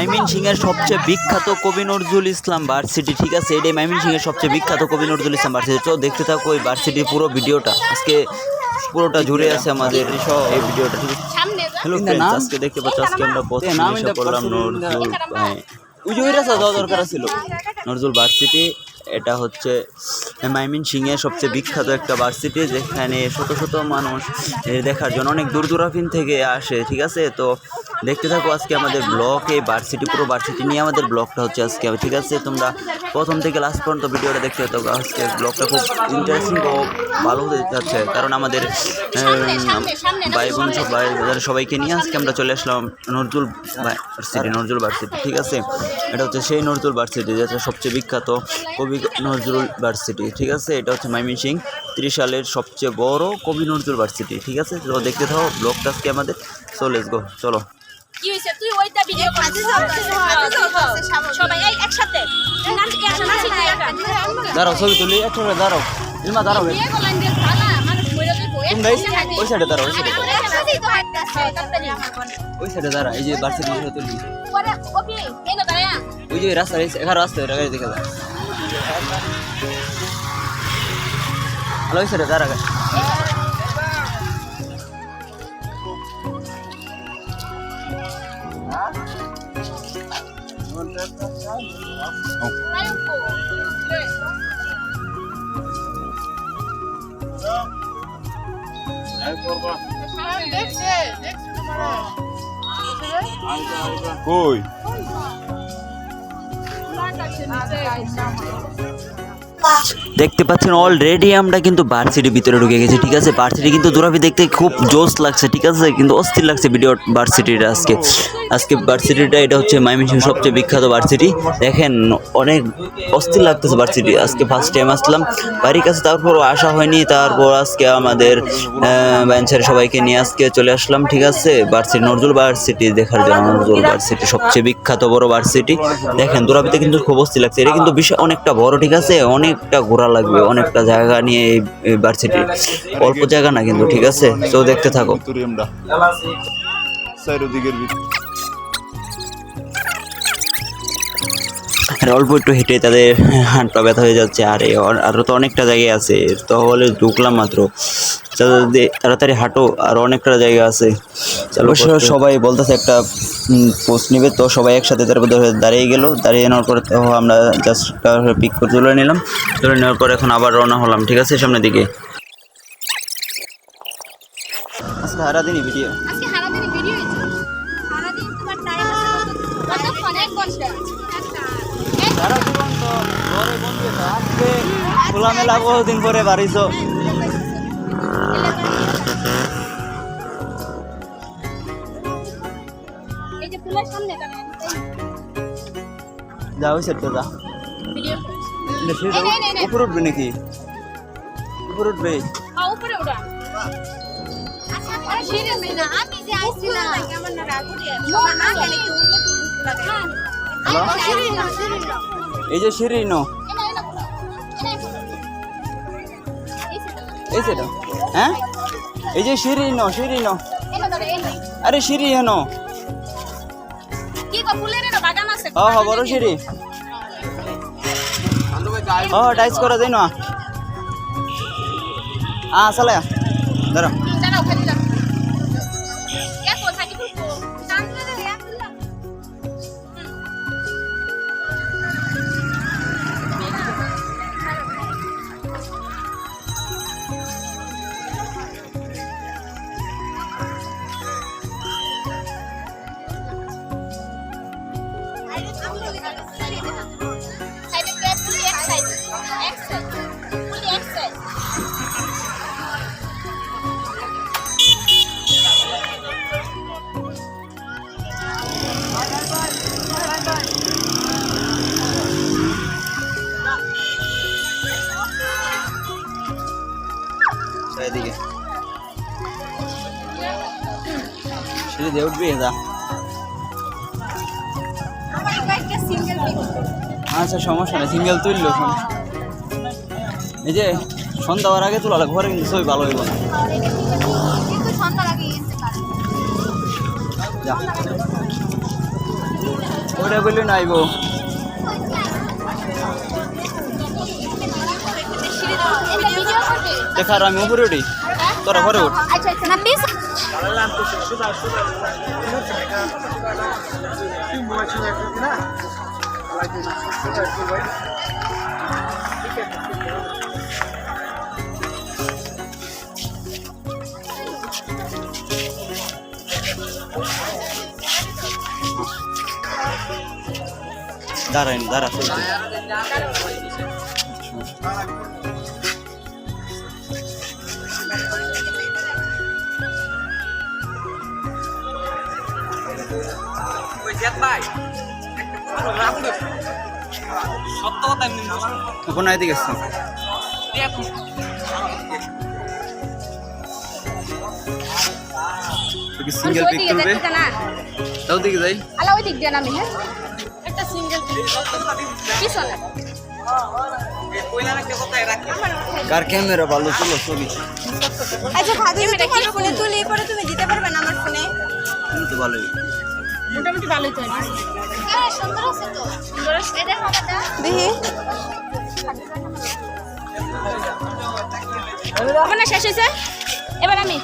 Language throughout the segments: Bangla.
মাইমিন সিং এর সবচেয়ে বিখ্যাত কবি নজরুল ইসলাম ভার্সিটি ঠিক আছে? এটাই মাইমিন সিং এর সবচেয়ে বিখ্যাত কবি নজরুল ইসলাম ভার্সিটি। তো দেখতে থাকো ওই ভার্সিটির পুরো ভিডিওটা। আজকে পুরোটা জুড়ে আছে আমাদের এই ভিডিওটা ঠিক আছে? হ্যালো ফ্রেন্ডস আজকে দেখতে পাচ্ছ আজকে আমরা in the- নজরুল হ্যাঁ, ওই যে ওই রাস্তা যাওয়া দরকার ছিল। নজরুল ভার্সিটি এটা হচ্ছে মাইমিন সিংয়ের সবচেয়ে বিখ্যাত একটা ভার্সিটি, যেখানে শত শত মানুষ দেখার জন্য অনেক দূর দূরাফিন থেকে আসে, ঠিক আছে? তো দেখতে থাকো আজকে আমাদের ব্লগ এই ভার্সিটি পুরো ভার্সিটি নিয়ে আমাদের ব্লগটা হচ্ছে আজকে, ঠিক আছে? তোমরা প্রথম থেকে লাস্ট পর্যন্ত ভিডিওটা দেখতে থাকো, আজকে ব্লগটা খুব ইন্টারেস্টিং ও ভালো হতে যাচ্ছে, কারণ আমাদের ভাই বোন সবাই সবাইকে নিয়ে আজকে আমরা চলে আসলাম নজরুল ভার্সিটি নজরুল ভার্সিটি ঠিক আছে? এটা হচ্ছে সেই নজরুল ভার্সিটি যেটা সবচেয়ে বিখ্যাত কবি নজরুল ভার্সিটি ঠিক আছে? এটা হচ্ছে মাইমিনসিং ত্রিশ সালের সবচেয়ে বড় কবি নজরুল ভার্সিটি ঠিক আছে? তো দেখতে থাকো ব্লগটা আজকে আমাদের। সো লেটস গো চলো। কি তুই ওইটা ভিডিও করছিস? সবাই এই একসাথে। দাঁড়াও ছবি তুলি একটু করে দাঁড়াও। ইলমা দাঁড়াও। ওই সাইডে দাঁড়াও ওই সাইডে ওই সাইডে দাঁড়া এই যে ভার্সিটি তুলি। ওই যে রাস্তা এখানে রাস্তা দেখে দাও হ্যালো ওই সাইডে দাঁড়া কই দেখতে পাচ্ছেন অলরেডি আমরা কিন্তু ভার্সিটির ভিতরে ঢুকে গেছি, ঠিক আছে? বার্সিটি কিন্তু দূরাভি দেখতে খুব জোস লাগছে, ঠিক আছে? কিন্তু অস্থির লাগছে ভিডিও ভার্সিটিটা আজকে। আজকে ভার্সিটিটা এটা হচ্ছে মাইমিনসিং সবচেয়ে বিখ্যাত বার্সিটি দেখেন, অনেক অস্থির লাগতেছে ভার্সিটি আজকে ফার্স্ট টাইম আসলাম। বাড়ির কাছে তারপর আসা হয়নি, তারপর আজকে আমাদের ব্যাঞ্চের সবাইকে নিয়ে আজকে চলে আসলাম, ঠিক আছে? বার্সিটি নজরুল ভার্সিটি দেখার জন্য নজরুল ভার্সিটি সবচেয়ে বিখ্যাত বড় ভার্সিটি দেখেন দূরাভিতে কিন্তু খুব অস্থির লাগছে, এটা কিন্তু বিষয় অনেকটা বড়, ঠিক আছে? অনেকটা ঘোরা লাগবে। অনেকটা জায়গা নিয়ে এই ভার্সিটি অল্প জায়গা না কিন্তু, ঠিক আছে? তো দেখতে থাকো। চারিদিকের অল্প একটু হেঁটে তাদের পা ব্যথা হয়ে যাচ্ছে আর আরও তো অনেকটা জায়গা আছে তো বলে ঢুকলাম মাত্র। তাড়াতাড়ি হাঁটো আর অনেকটা জায়গা আছে। অবশ্য সবাই বলতেছে একটা পোস্ট নেবে তো সবাই একসাথে তারপর দাঁড়িয়ে গেল দাঁড়িয়ে নেওয়ার পরে তো আমরা জাস্ট পিক করে তুলে নিলাম। তুলে নেওয়ার পর এখন আবার রওনা হলাম ঠিক আছে সামনের দিকে? সারাদিনই ভিডিও আজকে খোলামেলা বহুদিন পরে বাড়িছো এই যে ওই সেটটা যা। উপরে উঠবে নাকি উপরে উঠবে হ্যাঁ আমি এই যে সিঁড়ি নো। এই সেটা হ্যাঁ? এই যে সিঁড়ি নো সিঁড়ি নো। আরে সিঁড়ি হেন হ হ বড় সিঁড়ি। হ টাইস করা যাই না। আ আচ্ছা সমস্যা নেই সিঙ্গেল তুললো এই যে, সন্ধ্যা হওয়ার আগে তোলা ঘরে কিন্তু ছবি ভালো হইব না। উপরে বললে না আইবো ভিডিও করবে দেখার, আমি উপরে উঠি। তোরা ঘরে উঠ। আচ্ছা আচ্ছা। না প্লিজ দাঁড়াইন দাঁড়া চলছে কোন এদিকে আসছে সিঙ্গেল পিক তুলবে না। তাও দিকে যাই? আলা ওই দিক দিয়ে নামি হ্যাঁ? একটা সিঙ্গেল পিছনে কার ক্যামেরা ভালো চলো ছবি? আচ্ছা ভাবি তোমার ফোনে তুলি পরে তুমি দিতে পারবে না আমার ফোনে তুমি তো ভালোই। মোটামুটি ভালোই তো সুন্দর আছে তো। সুন্দর আছে দেখি। আমার শেষ হয়েছে? এবার আমি।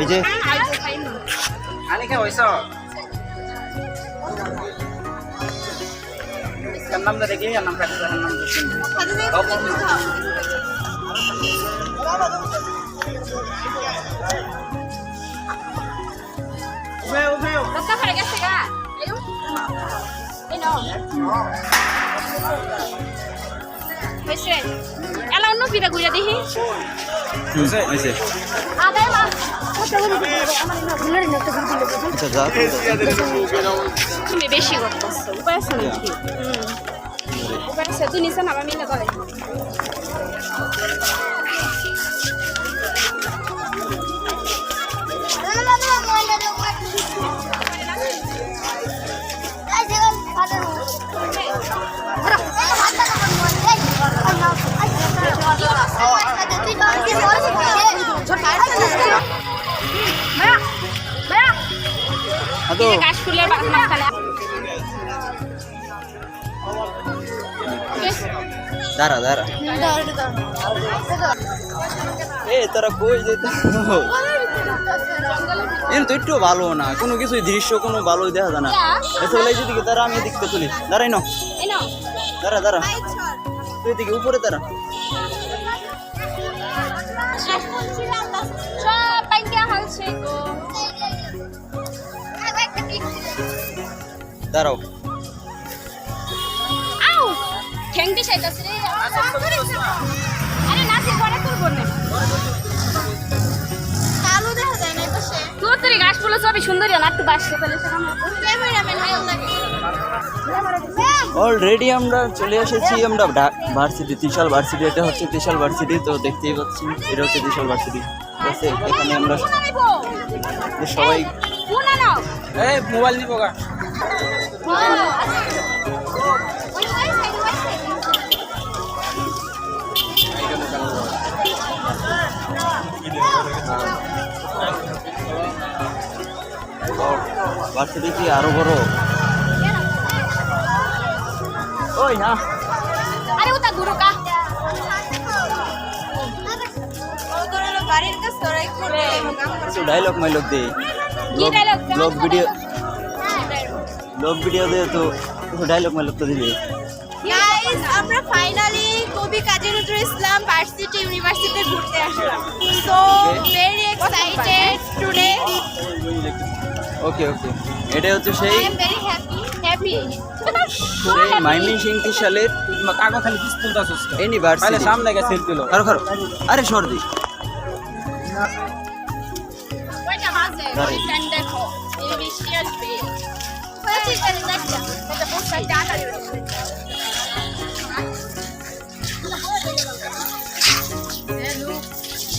এই যে। আনিকা হইছ দিতে হবে। আমার না ভুলের না তো ভুল দিলে আচ্ছা যা। তুমি বেশি করতেছো উপায় আছে নাকি? উপায় আছে নিচে নামা মিলে করে ভাইয়া ভাইয়া হ্যাঁ তো কাশ ফুলের বাগান মাঝখানে দাঁড়া দাঁড়া। এ, তোরা কই যেতে? এর তো একটু ভালো না, কোনো কিছুই দৃশ্য, কোনো ভালোই দেখা যায় না। এসে বলে যেদিকে দাঁড়া আমি এদিকে তুলি দাঁড়াই না দাঁড়া দাঁড়া। তুই এদিকে উপরে গো দাঁড়াও। ঠ্যাংটি চাইতাছে রে। তোর গাছ ফুলো সবই সুন্দরী না একটু বাসছে তাহলে সেরকম ক্যামেরাম্যান ভালো লাগে অলরেডি আমরা চলে এসেছি আমরা ভার্সিটি ত্রিশাল ভার্সিটি এটা হচ্ছে ত্রিশাল ভার্সিটি তো দেখতেই পাচ্ছি এটা হচ্ছে ত্রিশাল ভার্সিটি এখানে আমরা সবাই মোবাইল নিবো গা। ভার্সিটি কি আরও বড়। ওই হ্যাঁ আরে ওটা গুরু কা কিছু ডায়লগ মাইলগ দে। ব্লগ ভিডিও ব্লগ ভিডিও দে তো ডায়লগ মাইলগ তো দিবে। গাইস আমরা ফাইনালি কবি কাজী নজরুল ইসলাম ভার্সিটি ইউনিভার্সিটি ঘুরতে আসলাম। So very excited today okay okay এটা হচ্ছে সেই I am very happy happy সেই মাইমিন সিং ত্রিশালের কাগজ খালি পিস্তল দাস ইউনিভার্সিটি সামনে গেছে সেলফি লো খারো খারো আরে সর্দি। দেখো।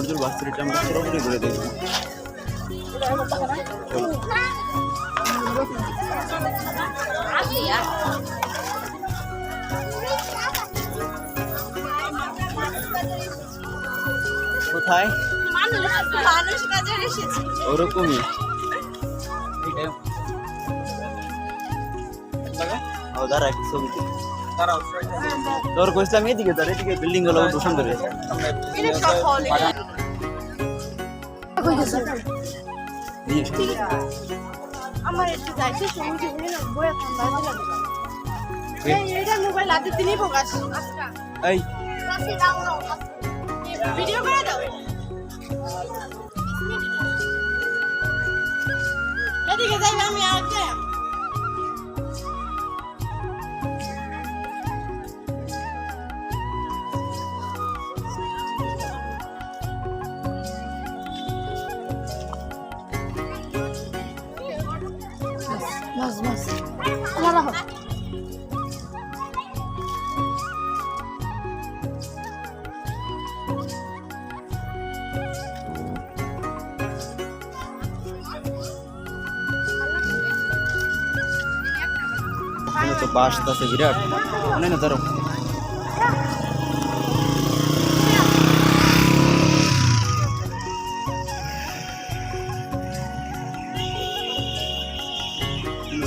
নজরুল বাস্তুরিটা আমরা পুরোপুরি ঘুরে দেখব। কোথায়? ওরকমই। দাঁড়া ছবি তোর কইছিলাম এদিকে তার এদিকে বিল্ডিংগুলো দূষণ করে। আমার একটু যাইছে সমুদ্রে ঘুরে না বয়ে ফোন বাজে এই এটা মোবাইল হাতে দিনই প্রকাশ এই। ভিডিও করে দাও। এদিকে যাই আমি আগে তো বাস আছে বিরাট। মনে না ধরো।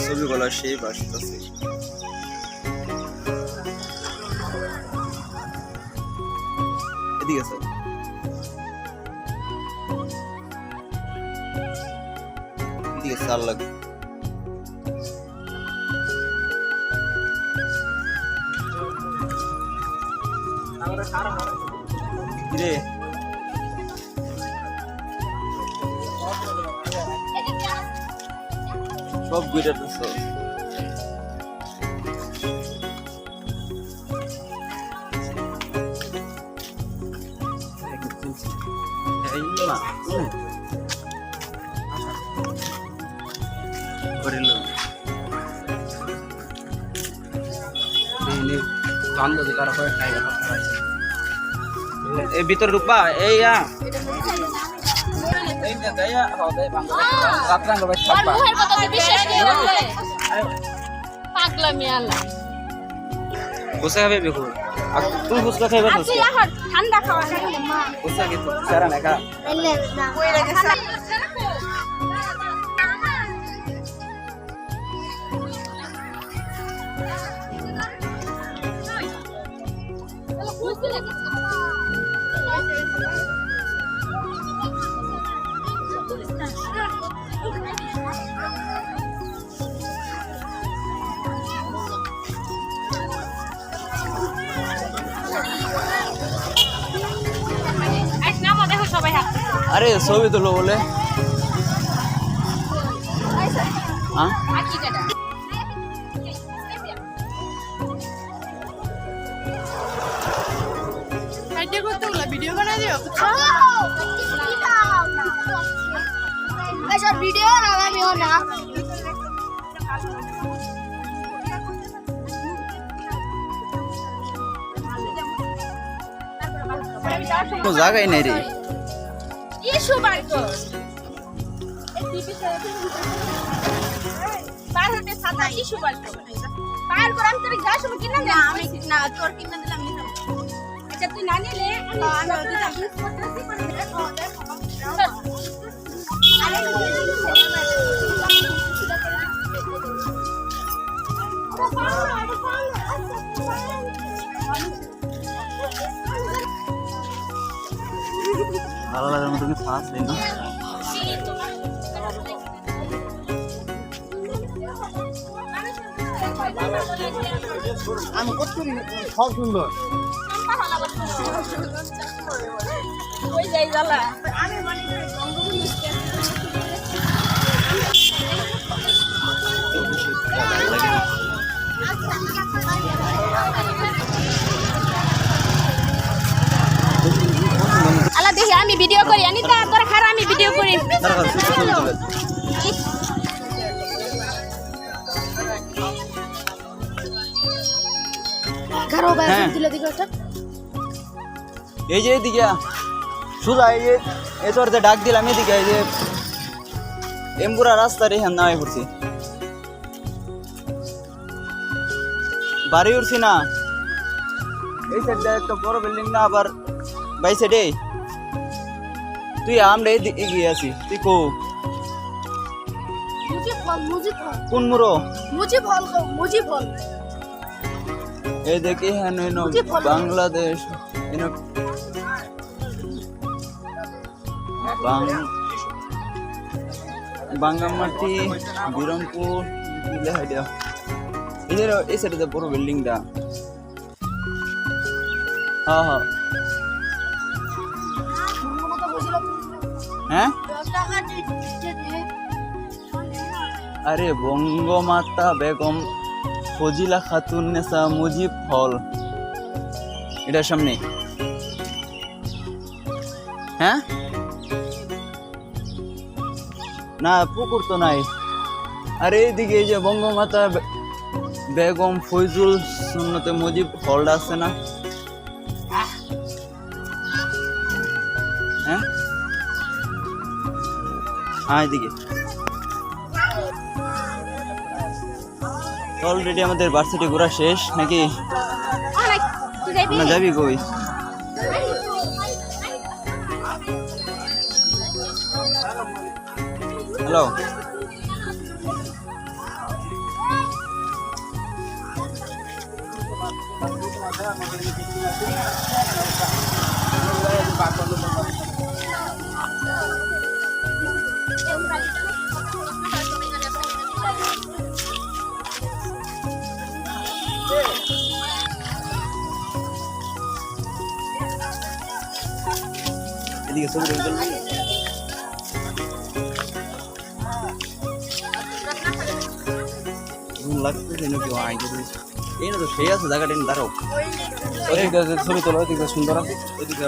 ছবিগুলো সেই বাস আছে। কিরে সব ঘুরে তো সব মুখের কথা তো বিশ্বাস করে বললে পাগলামি আল্লাহ কোসা হবে বেকুল আর তুই ফুচকা খাইবা ঠান্ডা খাওয়া মা। আরে ছবি তুলো বলে। হ্যাঁ? এসব ভিডিও নামামিও না কোনো জায়গায় নেই রে বার কর আমি তোর গ্যাস আমি কিনা না আমি না তোর কিনা দিলাম আচ্ছা তুই না নিলে আমি ভালো। লাগার মতো কিছু আছে না? সব সুন্দর। ওই যাই জ্বালা। আমি এই যে এদিকে আ। এই যে এই তোর যে ডাক দিলাম এদিকে এই যে এমপুরা রাস্তা রে হ্যাঁ নামে পড়ছি। বাড়ি উঠছি না। এই সাইডে একটা বড় বিল্ডিং না আবার বাই সাইডে। তুই আমরা এগিয়ে আছি। তুই কো? কোন মুরো? এই দেখি হ্যাঁ বাংলাদেশ। বাঙ্গামাটি, বিরমপুর এটা? এই সাইডে বড় বিল্ডিংটা হ্যাঁ হ্যাঁ। হ্যাঁ? আরে বঙ্গমাতা বেগম, ফজিলা খাতুন নেসা মুজিব হল এটার সামনে। হ্যাঁ? না পুকুর তো নাই। আর এইদিকে এই যে বঙ্গমাতা বেগম ফৈজুল সুন্নতে মুজিব হলটা আছে না? হ্যাঁ? হ্যাঁ এদিকে অলরেডি আমাদের ভার্সিটি ঘোরা শেষ নাকি? না যাবি কই? হ্যালো এদিকে ছবি সুন্দর আছে ওদিকে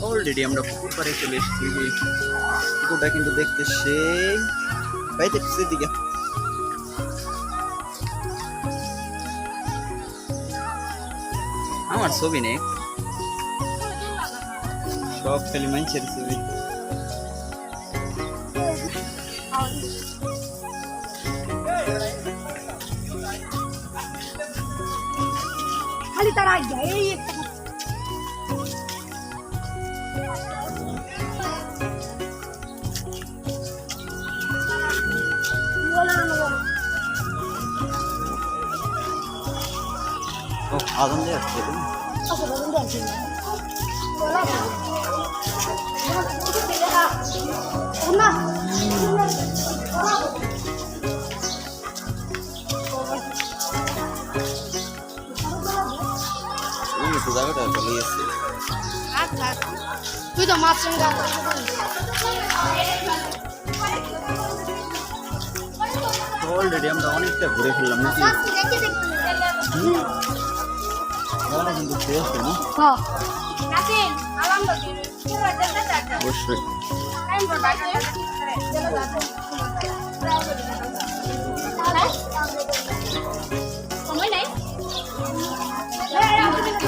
অলরেডি আমরা পুকুর পাড়ে চলে এসেছি। পুকুরটা কিন্তু দেখতে সেই দিকে। আমার ছবি নেই। সব খালি মানুষের ছবি। 기다리더라 예이 어, 가던데 지금 가서 먹는데 안 되네 몰라 엄마 엄마 তো জায়গাটা চলে গেছে। তুই তো মাছ অলরেডি আমরা অনেকটা ঘুরে ফেললাম নাকি? জায়গাটা কিন্তু শেষ না? অবশ্যই।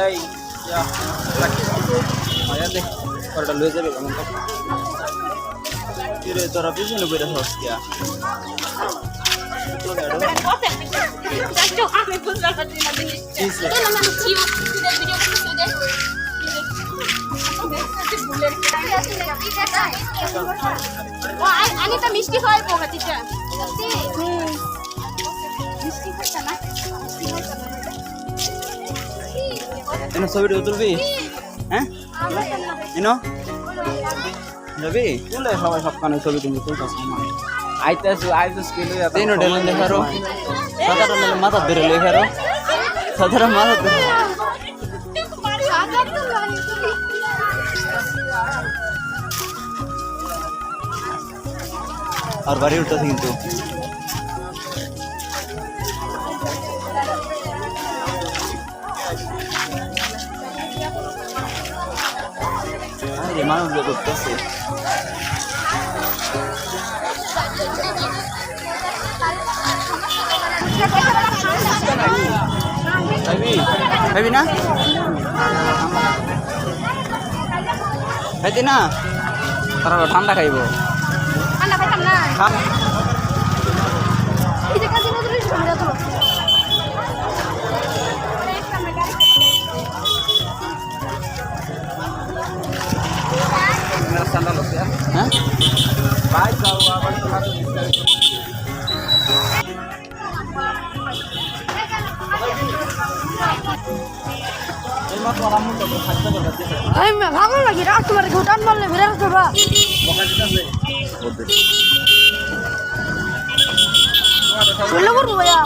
এই ওটা লয়ে যাবে কেমন তো কিরে তোরা পিছনে বেড়ে হস কিয়া আমি পারছি না জিনিসটা এনো ছবিটা তুলবি হ্যাঁ এনো যাবি তুলে সবাই সবখানে ছবি তুমি তুলতেছ আইতেছ আইতেছ কি লইয়া তিনো ডেলে লেখারো সাদাটা মেলে মাথা ধরে লেখারো সাদাটা মাথা ধরে আর বাড়ি উঠতেছে কিন্তু আরে মানুষগুলো করতেছে না খাইতি না তারা ঠান্ডা খাইব ঠান্ডা খাইতাম না ভালো লাগে রাত তোমার ঘুটান মারলে ফেরে আসতে বা। করব ভাইয়া।